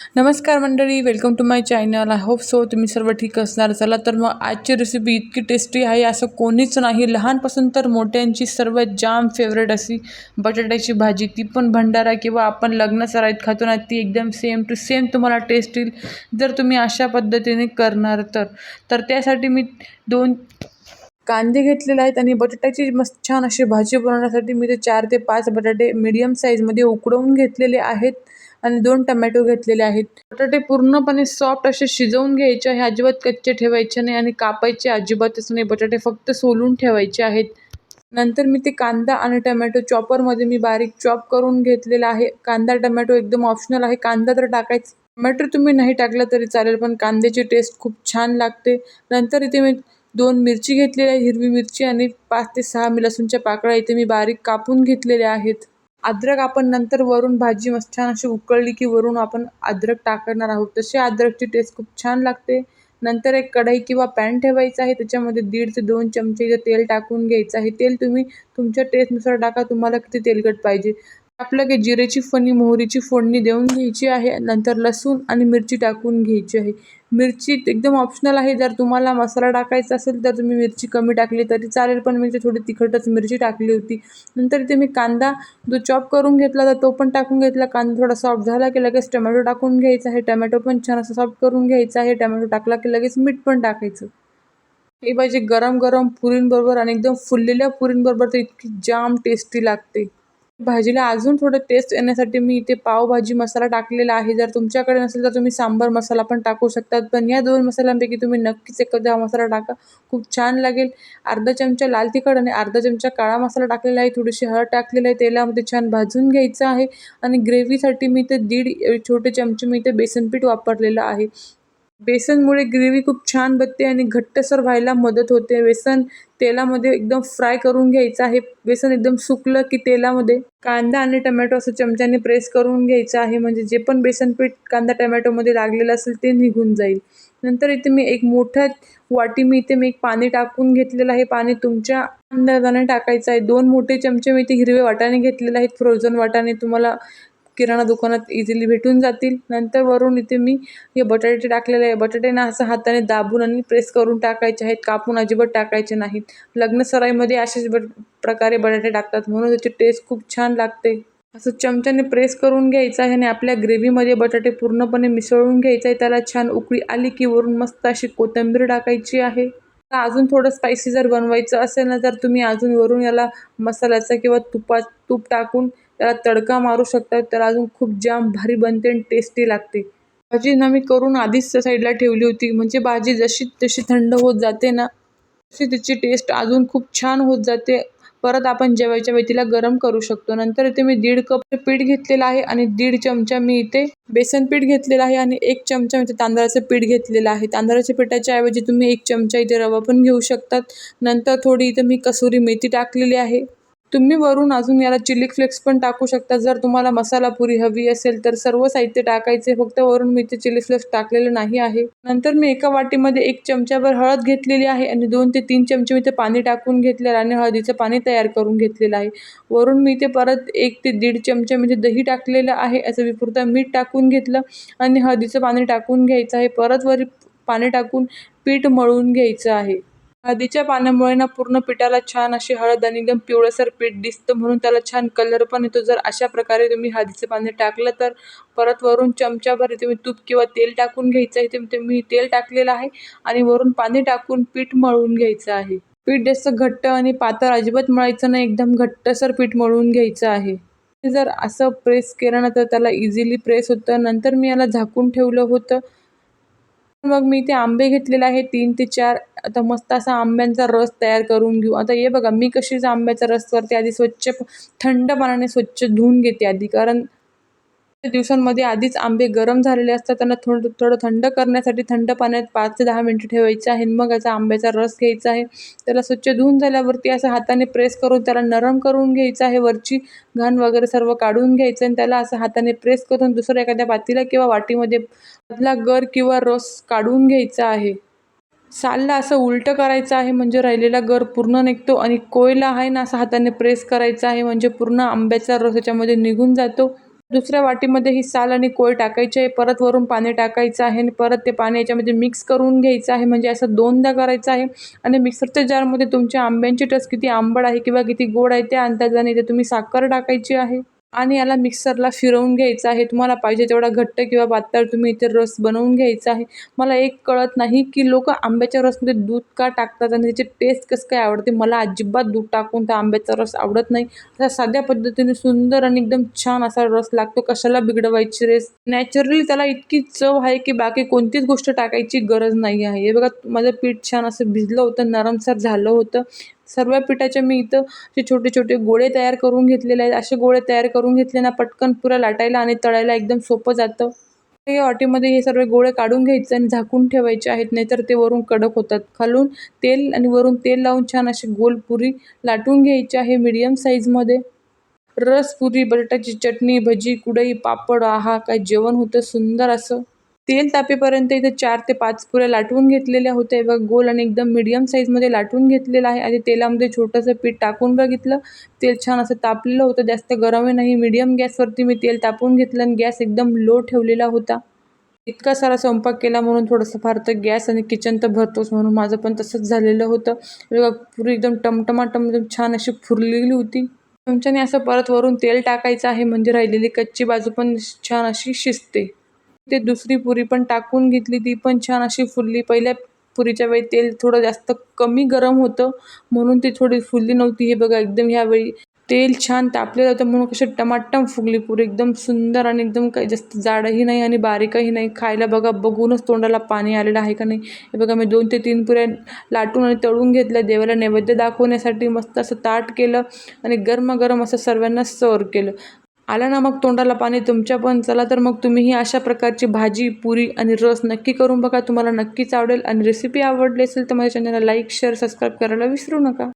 नमस्कार मंडळी welcome to my channel I hope so तुम्ही सर्व ठीक असणार. चला तर मग आजची रेसिपी इतकी टेस्टी आहे असं कोणीच नाही. लहानपासून तर मोठ्यांची सर्वात जाम फेवरेट अशी बटाट्याची भाजी. ती पण भंडारा किंवा आपण लग्न सराईत खातो ना ती एकदम सेम टू सेम तुम्हाला टेस्ट येईल. जर तुम्ही अशा पद्धतीने करणार तर. तर त्यासाठी मी दोन कांदे घेतलेले आहेत आणि बटाट्याची मस्त छान अशी भाजी बनवण्यासाठी मी ते चार ते पाच बटाटे मीडियम साईजमध्ये उकडवून घेतलेले आहेत आणि दोन टमॅटो घेतलेले आहेत. बटाटे पूर्णपणे सॉफ्ट असे शिजवून घ्यायचे आहे. अजिबात कच्चे ठेवायचे नाही आणि कापायचे अजिबातच नाही. बटाटे फक्त सोलून ठेवायचे आहेत. नंतर मी ते कांदा आणि टमॅटो चॉपरमध्ये मी बारीक चॉप करून घेतलेला आहे. कांदा टमॅटो एकदम ऑप्शनल आहे. कांदा तर टाकायचं. टमॅटो तुम्ही नाही टाकला तरी चालेल पण कांद्याची टेस्ट खूप छान लागते. नंतर इथे मी दोन मिरची घेतलेल्या आहे हिरवी मिरची आणि पाच ते सहा मी लसूणच्या पाकळ्या इथे मी बारीक कापून घेतलेल्या आहेत. अद्रक आपण नंतर वरून भाजी मस्त छान अशी उकळली की वरून आपण अद्रक टाकणार आहोत. तशी अद्रकची टेस्ट खूप छान लागते. नंतर एक कढई किंवा पॅन ठेवायचं आहे त्याच्यामध्ये दीड ते दोन चमचे तेल टाकून घ्यायचं आहे. तेल तुम्ही तुमच्या टेस्टनुसार टाका तुम्हाला किती तेलकट पाहिजे. आपलं जिरेची फणी मोहरीची फोडणी देऊन घ्यायची आहे. नंतर लसूण आणि मिरची टाकून घ्यायची आहे. मिरची एकदम ऑप्शनल आहे. जर तुम्हाला मसाला टाकायचा असेल तर तुम्ही मिरची कमी टाकली तरी चालेल पण मी ते थोडी तिखटच मिरची टाकली होती. नंतर इथे मी कांदा जो चॉप करून घेतला तर तो पण टाकून घेतला. कांदा थोडा सॉफ्ट झाला की लगेच टमॅटो टाकून घ्यायचा आहे. टमॅटो पण छान असं सॉफ्ट करून घ्यायचा आहे. टमॅटो टाकला की लगेच मीठ पण टाकायचं. हे पाहिजे गरम गरम पुरींबरोबर आणि एकदम फुललेल्या पुरींबरोबर तर इतकी जाम टेस्टी लागते. भाजीला अजून थोडं टेस्ट येण्यासाठी मी इथे पावभाजी मसाला टाकलेला आहे. जर तुमच्याकडे नसेल तर तुम्ही सांबार मसाला पण टाकू शकतात. पण या दोन मसाल्यांपैकी तुम्ही नक्कीच एखादा मसाला टाका. खूप छान लागेल. अर्धा चमचा लाल तिखट आणि अर्धा चमचा काळा मसाला टाकलेला आहे. थोडीशी हळद टाकलेली आहे. तेलामध्ये छान भाजून घ्यायचं आहे. आणि ग्रेव्हीसाठी मी इथे दीड छोटे चमचे मी इथे बेसनपीठ वापरलेलं आहे. बेसनमुळे ग्रेव्ही खूप छान बनते आणि घट्टसर व्हायला मदत होते. बेसन तेलामध्ये एकदम फ्राय करून घ्यायचं आहे. बेसन एकदम सुकलं की तेलामध्ये कांदा आणि टमॅटो असं चमच्याने प्रेस करून घ्यायचं आहे. म्हणजे जे पण बेसन पीठ कांदा टमॅटोमध्ये लागलेलं असेल ते निघून जाईल. नंतर इथे मी एक मोठ्या वाटी मी इथे मी एक पाणी टाकून घेतलेलं आहे. पाणी तुमच्या अंदाजाने टाकायचं आहे. दोन मोठे चमचे मी इथे हिरवे वाटाणे घेतलेले आहेत. फ्रोझन वाटाणे तुम्हाला किराणा दुकानात इझिली भेटून जातील. नंतर वरून इथे मी हे बटाटे टाकलेले आहे. बटाटे असं हाताने दाबून आणि प्रेस करून टाकायचे आहेत. कापून अजिबात टाकायचे नाहीत. लग्नसराईमध्ये असेच बट प्रकारे बटाटे टाकतात. म्हणून त्याची टेस्ट खूप छान लागते. असं चमच्याने प्रेस करून घ्यायचं आहे आणि आपल्या ग्रेव्हीमध्ये बटाटे पूर्णपणे मिसळून घ्यायचं आहे. त्याला छान उकळी आली की वरून मस्त अशी कोथिंबीर टाकायची आहे. अजून थोडं स्पायसी जर बनवायचं असेल ना तर तुम्ही अजून वरून याला मसाल्याचा किंवा तुपात तूप टाकून त्याला तडका मारू शकतात त्याला अजून खूप जाम भारी बनते आणि टेस्टी लागते. भाजी ना मी करून आधीच साईडला ठेवली होती. म्हणजे भाजी जशी तशी थंड होत जाते ना तशी तिची टेस्ट अजून खूप छान होत जाते. परत आपण जेवायच्या वेळी गरम करू शकतो. नंतर इथे मी दीड कप पीठ घेतलेलं आहे आणि दीड चमचा मी इथे बेसन पीठ घेतलेलं आहे आणि एक चमचा इथे तांदळाचं पीठ घेतलेलं आहे. तांदळाच्या पिठाच्या ऐवजी तुम्ही एक चमचा इथे रवा पण घेऊ शकतात. नंतर थोडी इथे मी कसुरी मेथी टाकलेली आहे. तुम्ही वरून अजून याला चिली फ्लेक्स पण टाकू शकता. जर तुम्हाला मसाला पुरी हवी असेल तर सर्व साहित्य टाकायचे. फक्त वरून मी ते चिली फ्लेक्स टाकलेले नाही आहे. नंतर मी एका वाटीमध्ये एक चमच्याभर हळद घेतलेली आहे आणि दोन ते तीन चमचे मी ते पाणी टाकून घेतलेलं आणि हळदीचं पाणी तयार करून घेतलेलं आहे. वरून मी ते परत एक ते दीड चमचे म्हणजे दही टाकलेलं आहे. असं विपुरता मीठ टाकून घेतलं आणि हळदीचं पाणी टाकून घ्यायचं आहे. परत वरी पाणी टाकून पीठ मळून घ्यायचं आहे. हळदीच्या पानामुळे ना पूर्ण पिठाला छान अशी हळद आणि एकदम पिवळसर पीठ दिसतं म्हणून त्याला छान कलर पण येतो. जर अशा प्रकारे तुम्ही हळदीचं पाणी टाकलं तर परत वरून चमच्याभर तुम्ही तूप किंवा तेल टाकून घ्यायचं आहे. ते मी तेल टाकलेलं आहे आणि वरून पाणी टाकून पीठ मळून घ्यायचं आहे. पीठ जास्त घट्ट आणि पातळ अजिबात मळायचं नाही. एकदम घट्टसर पीठ मळून घ्यायचं आहे. जर असं प्रेस केलं ना तर त्याला इझिली प्रेस होतं. नंतर मी याला झाकून ठेवलं होतं. मग मी ते आंबे घेतलेले आहे तीन ते चार. आता मस्त असा आंब्यांचा रस तयार करून घेऊ. आता हे बघा मी कशीच आंब्याचा रस करते आधी स्वच्छ थंड पाण्याने स्वच्छ धुवून घेते आधी. कारण दिवसांमध्ये आधीच आंबे गरम झालेले असतात. त्यांना थोडं थोडं थंड करण्यासाठी थंड पाण्यात पाच ते दहा मिनटं ठेवायचं आहे मग याचा आंब्याचा रस घ्यायचा आहे. त्याला स्वच्छ धुवून झाल्यावरती असं हाताने प्रेस करून त्याला नरम करून घ्यायचं आहे. वरची घाण वगैरे सर्व काढून घ्यायचं आणि त्याला असं हाताने प्रेस करून दुसऱ्या एखाद्या पातीला किंवा वाटीमध्ये मधला गर किंवा रस काढून घ्यायचा आहे. सालला असं उलटं करायचं आहे. म्हणजे राहिलेला गर पूर्ण निघतो आणि कोयला आहे ना असं हाताने प्रेस करायचा आहे. म्हणजे पूर्ण आंब्याचा रस याच्यामध्ये निघून जातो. दुसऱ्या वाटीमध्ये ही साल आणि कोळ टाकायचे आहे. परत वरून पाणी टाकायचं आहे आणि परत ते पाणी याच्यामध्ये मिक्स करून घ्यायचं आहे. म्हणजे असं दोनदा करायचं आहे. आणि मिक्सरच्या जारमध्ये तुमच्या आंब्यांची टस किती आंबट आहे किंवा किती गोड आहे त्या अंदाजाने ते तुम्ही साखर टाकायची आहे. आणि याला मिक्सरला फिरवून घ्यायचं आहे. तुम्हाला पाहिजे तेवढा घट्ट किंवा पातळ तुम्ही इथे रस बनवून घ्यायचा आहे. मला एक कळत नाही की लोक आंब्याच्या रसमध्ये दूध का टाकतात आणि त्याची टेस्ट कसं काय आवडते? मला अजिबात दूध टाकून त्या आंब्याचा रस आवडत नाही. असा साध्या पद्धतीने सुंदर आणि एकदम छान असा रस लागतो. कशाला बिघडवायची रेस नॅचरली त्याला इतकी चव आहे की बाकी कोणतीच गोष्ट टाकायची गरज नाही आहे. हे बघा माझं पीठ छान असं भिजलं होतं नरमसर झालं होतं. सर्व पिठाचे मी इथं जे छोटे छोटे गोळे तयार करून घेतलेले आहेत. असे गोळे तयार करून घेतले ना पटकन पुरा लाटायला आणि तळायला एकदम सोपं जातं. हे वाटीमध्ये हे सर्व गोळे काढून घ्यायचे आणि झाकून ठेवायचे आहेत नाहीतर ते वरून कडक होतात. खालून तेल आणि वरून तेल लावून छान अशी गोल पुरी लाटून घ्यायची आहे मीडियम साईजमध्ये. रस पुरी बटाट्याची चटणी भजी कुडई पापड आहा काय जेवण होतं सुंदर असं. तेल तापेपर्यंत इथे चार ते पाच पुऱ्या लाटून घेतलेल्या होत्या. बघ गोल आणि एकदम मिडियम साईजमध्ये लाटून घेतलेलं आहे. आणि तेलामध्ये छोटंसं पीठ टाकून बघितलं. तेल छान असं तापलेलं होतं. जास्त गरमही नाही. मिडियम गॅसवरती मी तेल तापून घेतलं आणि गॅस एकदम लो ठेवलेला होता. इतका सारा स्वयंपाक केला म्हणून थोडंसं फार तर गॅस आणि किचन तर भरतोच म्हणून माझं पण तसंच झालेलं होतं. बघा पुरी एकदम टमटमाटम एकदम छान अशी फुरलेली होती. चमच्याने असं परत वरून तेल टाकायचं आहे. म्हणजे राहिलेली कच्ची बाजू पण छान अशी शिजते. ते दुसरी पुरी पण टाकून घेतली ती पण छान अशी फुलली. पहिल्या पुरीच्या वेळी तेल थोडं जास्त कमी गरम होतं म्हणून ती थोडी फुलली नव्हती. हे बघा एकदम ह्यावेळी तेल छान तापलेलं होतं म्हणून कशी टमाटम फुगली पुरी. एकदम सुंदर आणि एकदम काही जास्त जाडही नाही आणि बारीकही नाही. खायला बघा बघूनच तोंडाला पाणी आलेलं आहे का नाही. हे बघा मी दोन ते तीन पुऱ्या लाटून आणि तळून घेतल्या. देवाला नैवेद्य दाखवण्यासाठी मस्त असं ताट केलं आणि गरमागरम असं सर्वांना सर्व केलं. आलं ना मग तोंडाला पाणी तुमच्या पण चला तर मग तुम्ही ही अशा प्रकारची भाजी पुरी आणि रस नक्की करून बघा. तुम्हाला नक्कीच आवडेल आणि रेसिपी आवडली असेल तर माझ्या चॅनलला लाईक शेअर सबस्क्राईब करायला विसरू नका.